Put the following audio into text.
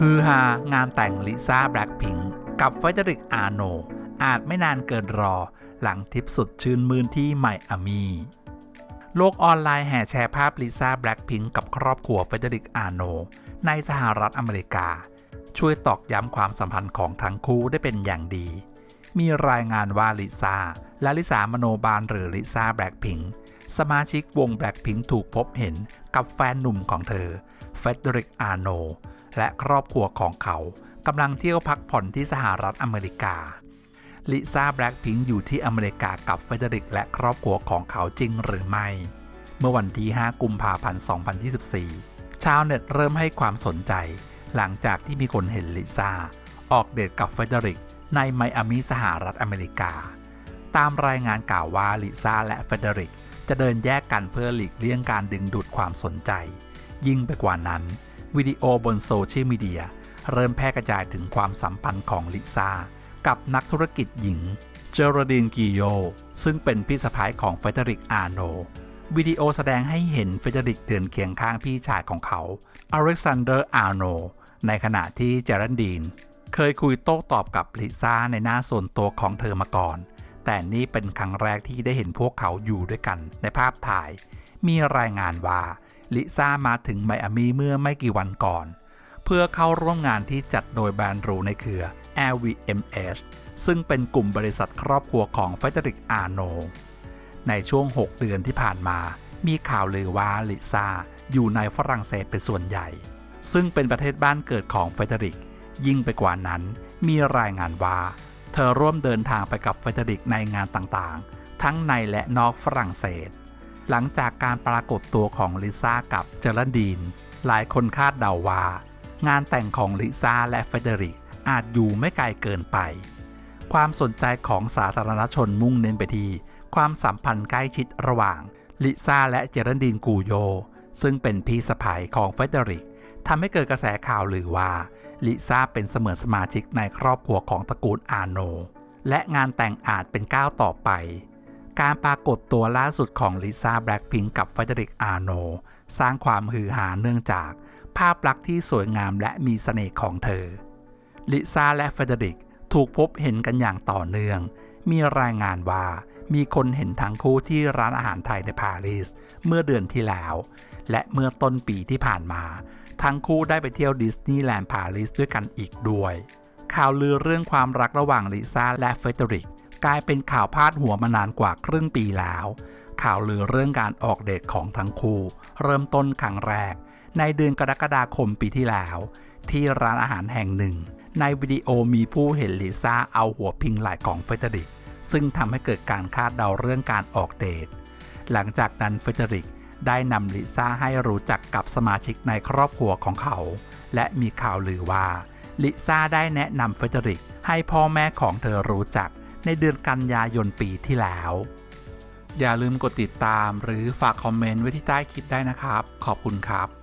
ฮือฮางานแต่งลิซ่าแบล็คพิงกับเฟเดริกอาโน อาจไม่นานเกินรอ หลังทริปสุดชื่นมื่นที่ไมอามีโลกออนไลน์แห่แชร์ภาพลิซ่าแบล็คพิงกับครอบครัวเฟเดริกอาโน ในสหรัฐอเมริกา ช่วยตอกย้ำความสัมพันธ์ของทั้งคู่ได้เป็นอย่างดี มีรายงานว่าลิซ่าและลิซามโนบาลหรือลิซ่าแบล็คพิงสมาชิกวงแบล็คพิงถูกพบเห็นกับแฟนหนุ่มของเธอเฟเดริกอาโน และครอบครัวของเขากำลังเที่ยวพักผ่อนที่สหรัฐอเมริกา ลิซ่าแบล็คพิงอยู่ที่อเมริกากับเฟเดริกและครอบครัวของเขาจริงหรือไม่ เมื่อวันที่ 5 กุมภาพันธ์ 2024 ชาวเน็ตเริ่มให้ความสนใจ หลังจากที่มีคนเห็นลิซ่า ออกเดทกับเฟเดริกในไมอามีสหรัฐอเมริกา ตามรายงานกล่าวว่าลิซ่าและเฟเดริกจะเดินแยกกันเพื่อหลีกเลี่ยงการดึงดูดความสนใจ ยิ่งไปกว่านั้น วิดีโอบนโซเชียลมีเดียเริ่มแพร่กระจายถึงความสัมพันธ์ของลิซ่ากับนักธุรกิจหญิง เจอร์ดินกิโย ซึ่งเป็นพี่สะพ้ายของเฟเดริกอาโนวิดีโอแสดงให้เห็นเฟเดริกเดินเคียงข้างพี่ชายของเขา อเล็กซานเดอร์อาโน ในขณะที่เจรันดีน เคยคุยโต้ตอบกับลิซ่าในหน้าส่วนตัวของเธอมาก่อน แต่นี่เป็นครั้งแรกที่ได้เห็นพวกเขาอยู่ด้วยกันในภาพถ่าย มีรายงานว่า ลิซ่ามาถึงไมอามีเมื่อไม่กี่วันก่อน เพื่อเข้าร่วมงานที่จัดโดยแบรนด์หรูในเครือ LVMH ซึ่งเป็นกลุ่มบริษัทครอบครัวของเฟเดริกอาโน ในช่วง 6 เดือนที่ผ่านมา มีข่าวลือว่าลิซ่าอยู่ในฝรั่งเศสเป็นส่วนใหญ่ ซึ่งเป็นประเทศบ้านเกิดของเฟเดริก ยิ่งไปกว่านั้น มีรายงานว่า เธอร่วมเดินทางไปกับเฟเดริกในงานต่างๆ ทั้งในและนอกฝรั่งเศส หลังจากการปรากฏตัวของลิซ่ากับเจอร์ดีน หลายคนคาดเดาว่า งานแต่งของลิซ่าและเฟเดริกอาจอยู่ไม่ไกลเกินไป ความสนใจของสาธารณชนมุ่งเน้นไปที่ความสัมพันธ์ใกล้ชิดระหว่างลิซ่าและเจรันดีนกูโย ซึ่งเป็นพี่สะใภ้ของเฟเดริกทำให้เกิดกระแสข่าวลือว่าลิซ่าเป็นเสมือนสมาชิกในครอบครัวของตระกูลอาโน และงานแต่งอาจเป็นก้าวต่อไป การปรากฏตัวล่าสุดของลิซ่าแบล็คพิงกับเฟเดริกอาโน สร้างความฮือฮาเนื่องจาก ภาพลักษณ์ที่สวยงามและมีเสน่ห์ของเธอ ลิซ่าและเฟเดริกถูกพบเห็นกันอย่างต่อเนื่อง มีรายงานว่ามีคนเห็นทั้งคู่ที่ร้านอาหารไทยในปารีสเมื่อเดือนที่แล้ว และเมื่อต้นปีที่ผ่านมา ทั้งคู่ได้ไปเที่ยวดิสนีย์แลนด์ปารีสด้วยกันอีกด้วย ข่าวลือเรื่องความรักระหว่างลิซ่าและเฟเดริก กลายเป็นข่าวพาดหัวมานานกว่าครึ่งปีแล้ว ข่าวลือเรื่องการออกเดทของทั้งคู่ เริ่มต้นครั้งแรก ในเดือนกรกฎาคมปีที่แล้ว ที่ร้านอาหารแห่งหนึ่ง ในวิดีโอมีผู้เห็นลิซ่าเอาหัวพิงไหล่ของเฟเดริก ซึ่งทำให้เกิดการคาดเดาเรื่องการออกเดท หลังจากนั้นเฟเดริกได้นำลิซ่าให้รู้จักกับสมาชิกในครอบครัวของเขา และมีข่าวลือว่าลิซ่าได้แนะนำเฟเดริกให้พ่อแม่ของเธอรู้จัก ในเดือนกันยายนปีที่แล้ว อย่าลืมกดติดตามหรือฝากคอมเมนต์ไว้ที่ใต้คลิปได้นะครับ ขอบคุณครับ